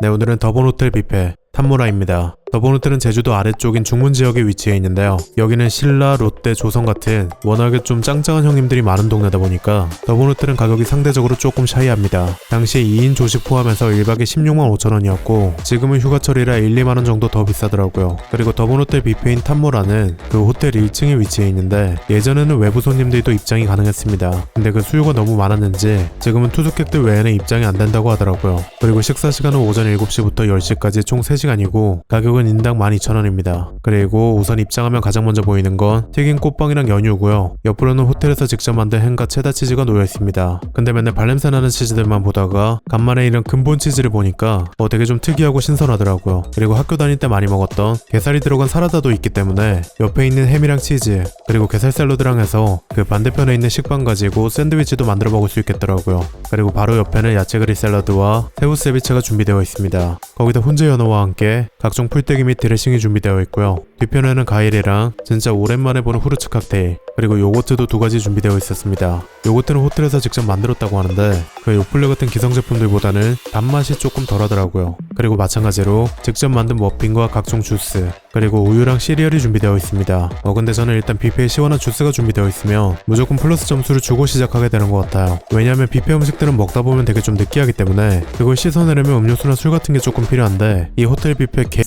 네, 오늘은 더본 호텔 뷔페 탐모라입니다. 호텔은 제주도 아래쪽인 중문 지역에 위치해 있는데요. 여기는 신라, 롯데, 조선 같은 워낙에 좀 짱짱한 형님들이 많은 동네다 보니까 호텔은 가격이 상대적으로 조금 샤이합니다. 당시 2인 조식 포함해서 1박에 16만 5천 원이었고 지금은 휴가철이라 1, 2만 원 정도 더 비싸더라고요. 그리고 호텔 뷔페인 탐모라는 그 호텔 1층에 위치해 있는데 예전에는 외부 손님들도 입장이 가능했습니다. 근데 그 수요가 너무 많았는지 지금은 투숙객들 외에는 입장이 안 된다고 하더라고요. 그리고 식사 시간은 오전 7시부터 10시까지 총 3시간 이고 가격은 인당 12,000원입니다. 그리고 우선 입장하면 가장 먼저 보이는 건 튀긴 꽃빵이랑 연유고요. 옆으로는 호텔에서 직접 만든 햄과 체다 치즈가 놓여 있습니다. 근데 맨날 발냄새 나는 치즈들만 보다가 간만에 이런 근본 치즈를 보니까 어 되게 좀 특이하고 신선하더라고요. 그리고 학교 다닐 때 많이 먹었던 게살이 들어간 사라다도 있기 때문에 옆에 있는 햄이랑 치즈 그리고 게살 샐러드랑 해서 그 반대편에 있는 식빵 가지고 샌드위치도 만들어 먹을 수 있겠더라고요. 그리고 바로 옆에는 야채 그릴 샐러드와 새우 세비체가 준비되어 있습니다. 거기다 훈제 연어와 함께 각종 풀떼기 및 드레싱이 준비되어 있고요. 뒤편에는 과일이랑 진짜 오랜만에 보는 후르츠 칵테일 그리고 요거트도 두 가지 준비되어 있었습니다. 요거트는 호텔에서 직접 만들었다고 하는데 그 요플레 같은 기성 제품들보다는 단맛이 조금 덜하더라고요. 그리고 마찬가지로 직접 만든 머핀과 각종 주스 그리고 우유랑 시리얼이 준비되어 있습니다. 어 근데 저는 일단 뷔페에 시원한 주스가 준비되어 있으면 무조건 플러스 점수를 주고 시작하게 되는 것 같아요. 왜냐하면 뷔페 음식들은 먹다 보면 되게 좀 느끼하기 때문에 그걸 씻어내려면 음료수나 술 같은 게 조금 필요한데 이 호텔 뷔페 개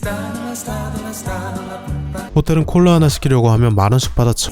호텔은 콜라 하나 시키려고 하면 만 원씩 받아쳐.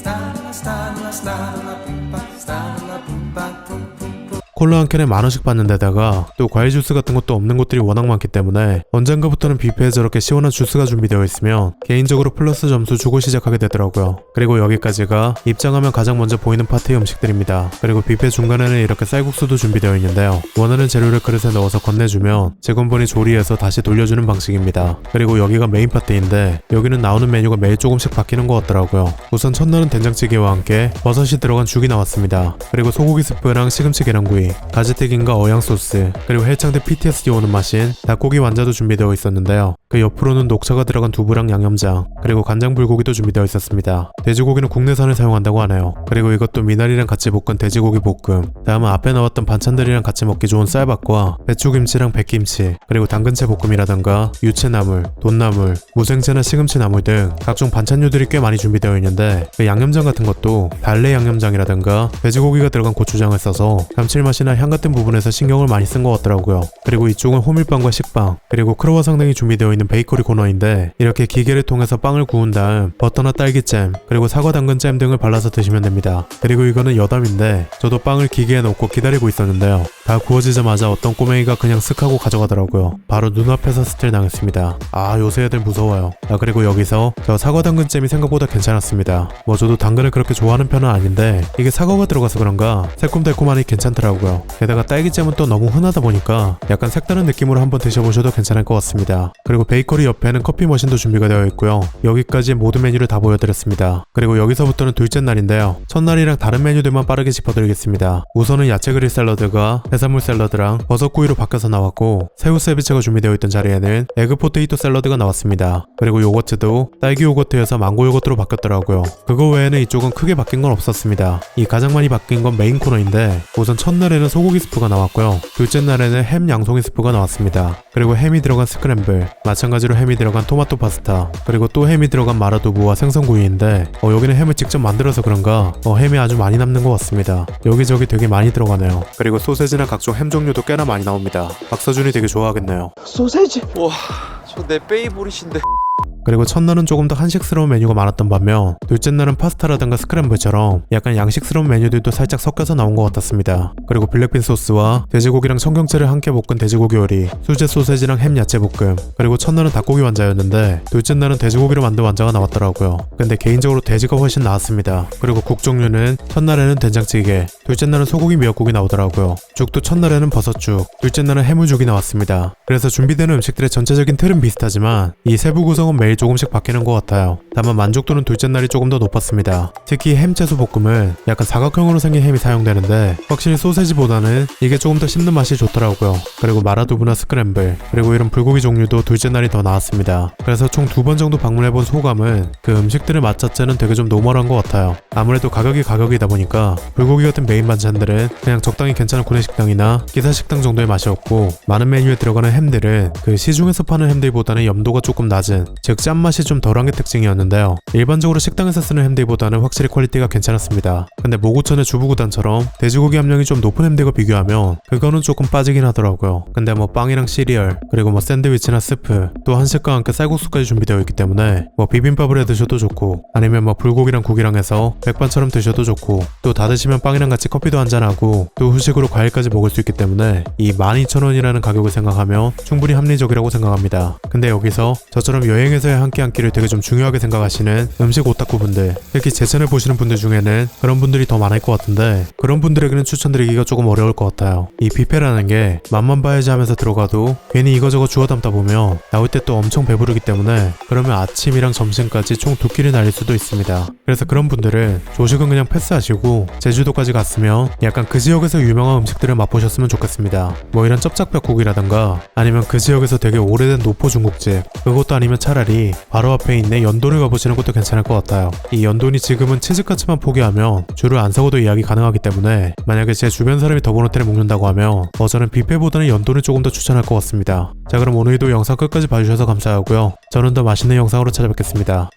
콜라 한 캔에 만 원씩 받는 데다가 또 과일 주스 같은 것도 없는 곳들이 워낙 많기 때문에 언젠가부터는 뷔페에 저렇게 시원한 주스가 준비되어 있으면 개인적으로 플러스 점수 주고 시작하게 되더라고요. 그리고 여기까지가 입장하면 가장 먼저 보이는 파티 음식들입니다. 그리고 뷔페 중간에는 이렇게 쌀국수도 준비되어 있는데요. 원하는 재료를 그릇에 넣어서 건네주면 직원분이 조리해서 다시 돌려주는 방식입니다. 그리고 여기가 메인 파티인데 여기는 나오는 메뉴가 매일 조금씩 바뀌는 것 같더라고요. 우선 첫날은 된장찌개와 함께 버섯이 들어간 죽이 나왔습니다. 그리고 소고기 스프랑 시금치 계란구이, 가지튀김과 어양 소스, 그리고 헬창대 PTSD 오는 맛인 닭고기 완자도 준비되어 있었는데요. 그 옆으로는 녹차가 들어간 두부랑 양념장, 그리고 간장 불고기도 준비되어 있었습니다. 돼지고기는 국내산을 사용한다고 하네요. 그리고 이것도 미나리랑 같이 볶은 돼지고기 볶음, 다음은 앞에 나왔던 반찬들이랑 같이 먹기 좋은 쌀밥과 배추김치랑 백김치, 그리고 당근채 볶음이라던가 유채나물, 돈나물, 무생채나 시금치 나물 등 각종 반찬류들이 꽤 많이 준비되어 있는데 그 양념장 같은 것도 달래 양념장이라던가 돼지고기가 들어간 고추장을 써서 감칠맛이나 향 같은 부분에서 신경을 많이 쓴 것 같더라고요. 그리고 이쪽은 호밀빵과 식빵, 그리고 크로와상 등이 준비되어 있는 베이커리 코너인데 이렇게 기계를 통해서 빵을 구운 다음 버터나 딸기잼, 그리고 사과 당근잼 등을 발라서 드시면 됩니다. 그리고 이거는 여담인데 저도 빵을 기계에 넣고 기다리고 있었는데요. 다 구워지자마자 어떤 꼬맹이가 그냥 쓱 하고 가져가더라고요. 바로 눈앞에서 스틸 당했습니다. 아 요새 애들 무서워요. 아 그리고 여기서 저 사과 당근잼이 생각보다 괜찮았습니다. 뭐 저도 당근을 그렇게 좋아하는 편은 아닌데 이게 사과가 들어가서 그런가 새콤달콤하니 괜찮더라고요. 게다가 딸기잼은 또 너무 흔하다 보니까 약간 색다른 느낌으로 한번 드셔보셔도 괜찮을 것 같습니다. 그리고 베이커리 옆에는 커피 머신도 준비가 되어 있고요. 여기까지 모든 메뉴를 다 보여드렸습니다. 그리고 여기서부터는 둘째 날인데요. 첫날이랑 다른 메뉴들만 빠르게 짚어드리겠습니다. 우선은 야채 그릴 샐러드가 해산물 샐러드랑 버섯구이로 바뀌어서 나왔고 새우 세비체가 준비되어 있던 자리에는 에그 포테이토 샐러드가 나왔습니다. 그리고 요거트도 딸기 요거트에서 망고 요거트로 바뀌었더라고요. 그거 외에는 이쪽은 크게 바뀐 건 없었습니다. 이 가장 많이 바뀐 건 메인 코너인데 우선 첫날에는 소고기 스프가 나왔고요. 둘째 날에는 햄 양송이 스프가 나왔습니다. 그리고 햄이 들어간 스크램블, 마 찬가지로 햄이 들어간 토마토 파스타, 그리고 또 햄이 들어간 마라두부와 생선구이인데 어, 여기는 햄을 직접 만들어서 그런가 어, 햄이 아주 많이 남는 것 같습니다. 여기저기 되게 많이 들어가네요. 그리고 소세지나 각종 햄 종류도 꽤나 많이 나옵니다. 박서준이 되게 좋아하겠네요. 소세지 와저 내 페이보릿인데 그리고 첫날은 조금 더 한식스러운 메뉴가 많았던 반면 둘째 날은 파스타라든가 스크램블처럼 약간 양식스러운 메뉴들도 살짝 섞여서 나온 것 같았습니다. 그리고 블랙빈 소스와 돼지고기랑 청경채를 함께 볶은 돼지고기 요리, 수제 소세지랑 햄 야채 볶음, 그리고 첫날은 닭고기 완자였는데 둘째 날은 돼지고기로 만든 완자가 나왔더라고요. 근데 개인적으로 돼지가 훨씬 나았습니다. 그리고 국 종류는 첫날에는 된장찌개, 둘째 날은 소고기 미역국이 나오더라고요. 죽도 첫날에는 버섯죽, 둘째 날은 해물죽이 나왔습니다. 그래서 준비되는 음식들의 전체적인 틀은 비슷하지만 이 세부 구성은 매일 조금씩 바뀌는 것 같아요. 다만 만족도는 둘째 날이 조금 더 높았습니다. 특히 햄 채소 볶음은 약간 사각형으로 생긴 햄이 사용되는데 확실히 소세지보다는 이게 조금 더 씹는 맛이 좋더라고요. 그리고 마라두부나 스크램블 그리고 이런 불고기 종류도 둘째 날이 더 나았습니다. 그래서 총 두 번 정도 방문해본 소감은 그 음식들의 맛 자체는 되게 좀 노멀한 것 같아요. 아무래도 가격이 가격이다 보니까 불고기 같은 메인 반찬들은 그냥 적당히 괜찮은 구내식당이나 기사식당 정도의 맛이었고 많은 메뉴에 들어가는 햄들은 그 시중에서 파는 햄들보다는 염도가 조금 낮은 즉 짠맛이 좀 덜한 게 특징이었는데요. 일반적으로 식당에서 쓰는 햄들보다는 확실히 퀄리티가 괜찮았습니다. 근데 모구천의 주부구단처럼 돼지고기 함량이 좀 높은 햄들과 비교하면 그거는 조금 빠지긴 하더라고요. 근데 뭐 빵이랑 시리얼 그리고 뭐 샌드위치나 스프 또 한식과 함께 쌀국수까지 준비되어 있기 때문에 뭐 비빔밥을 해 드셔도 좋고 아니면 뭐 불고기랑 국이랑 해서 백반처럼 드셔도 좋고 또 다 드시면 빵이랑 같이 커피도 한잔하고 또 후식으로 과일까지 먹을 수 있기 때문에 이 12,000원이라는 가격을 생각하면 충분히 합리적이라고 생각합니다. 근데 여기서 저처럼 여행에서 의한끼 한 끼를 되게 좀 중요하게 생각하시는 음식 오타쿠분들 특히 제 채널 보시는 분들 중에는 그런 분들이 더 많을 것 같은데 그런 분들에게는 추천드리기가 조금 어려울 것 같아요. 이 뷔페라는 게 맛만 봐야지 하면서 들어가도 괜히 이거저거 주워 담다 보면 나올 때 또 엄청 배부르기 때문에 그러면 아침이랑 점심까지 총 두 끼를 날릴 수도 있습니다. 그래서 그런 분들은 조식은 그냥 패스하시고 제주도까지 갔으면 약간 그 지역에서 유명한 음식들을 맛보셨으면 좋겠습니다. 뭐 이런 쩝짝뼈국이라던가 아니면 그 지역에서 되게 오래된 노포 중국집 그것도 아니면 차라리 바로 앞에 있는 연돈을 가보시는 것도 괜찮을 것 같아요. 이 연돈이 지금은 치즈카츠만 포기하면 줄을 안 서고도 예약이 가능하기 때문에 만약에 제 주변 사람이 더보노테를 먹는다고 하면 어 저는 뷔페보다는 연돈을 조금 더 추천할 것 같습니다. 자 그럼 오늘도 영상 끝까지 봐주셔서 감사하고요. 저는 더 맛있는 영상으로 찾아뵙겠습니다.